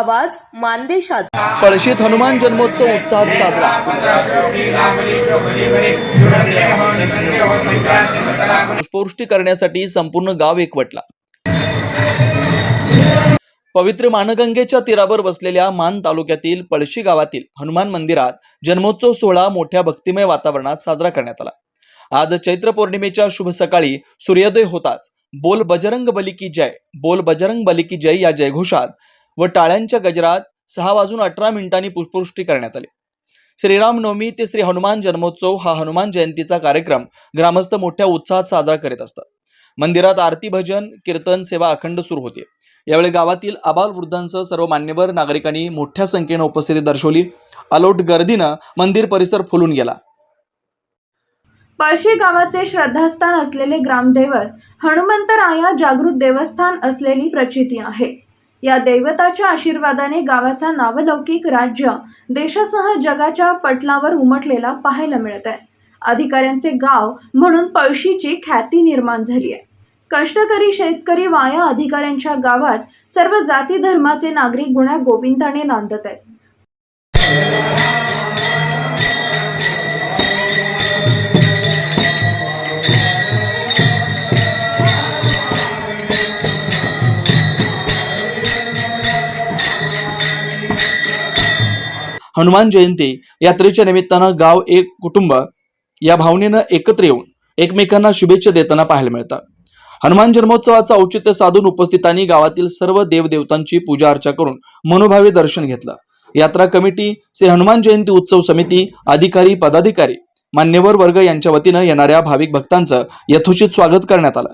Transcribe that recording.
आवाज मानदेशात. पळशीत हनुमान जन्मोत्सव उत्साहात साजरा. पुष्पवृष्टी करण्यासाठी संपूर्ण गाव एकवटला. पवित्र मानगंगेच्या तीरावर बसलेल्या मान तालुक्यातील पळशी गावातील हनुमान मंदिरात जन्मोत्सव सोहळा मोठ्या भक्तिमय वातावरणात साजरा करण्यात आला. आज चैत्र पौर्णिमेच्या शुभ सकाळी सूर्योदय होताच. बोल बजरंग बली की जय बोल बजरंग बली की जय या जयघोषात व टाळ्यांच्या गजरात सहा वाजून अठरा मिनिटांनी पुष्पवृष्टी करण्यात आली. श्रीराम नवमी ते श्री हनुमान जन्मोत्सव हा हनुमान जयंतीचा कार्यक्रम ग्रामस्थ मोठ्या उत्साहात साजरा करीत असतात. मंदिरात आरती भजन कीर्तन सेवा अखंड सुरू होते. यावेळी गावातील आबाल वृद्धांसह सर्व मान्यवर नागरिकांनी मोठ्या संख्येनं उपस्थिती दर्शवली. अलोट गर्दीनं मंदिर परिसर फुलून गेला. पळशी गावाचे श्रद्धास्थान असलेले ग्रामदैवत हनुमंतराया जागृत देवस्थान असलेली प्रचिती आहे. या दैवताच्या आशीर्वादाने गावाचा नावलौकिक राज्य देशासह जगाच्या पटलावर उमटलेला पाहायला मिळत आहे अधिकाऱ्यांचे गाव म्हणून पळशीची ख्याती निर्माण झाली आहे कष्टकरी शेतकरी वाया अधिकाऱ्यांच्या गावात सर्व जाती धर्माचे नागरिक गुण्या गोविंदाने नांदत आहेत हनुमान जयंती यात्रेच्या निमित्तानं गाव एक कुटुंब या भावनेनं एकत्र येऊन एकमेकांना शुभेच्छा देताना पाहायला मिळतात. हनुमान जन्मोत्सवाचं औचित्य साधून उपस्थितांनी गावातील सर्व देवदेवतांची पूजा अर्चा करून मनोभावे दर्शन घेतलं. यात्रा कमिटी श्री हनुमान जयंती उत्सव समिती अधिकारी पदाधिकारी मान्यवर वर्ग यांच्या वतीनं येणाऱ्या भाविक भक्तांचं यथोचित स्वागत करण्यात आलं.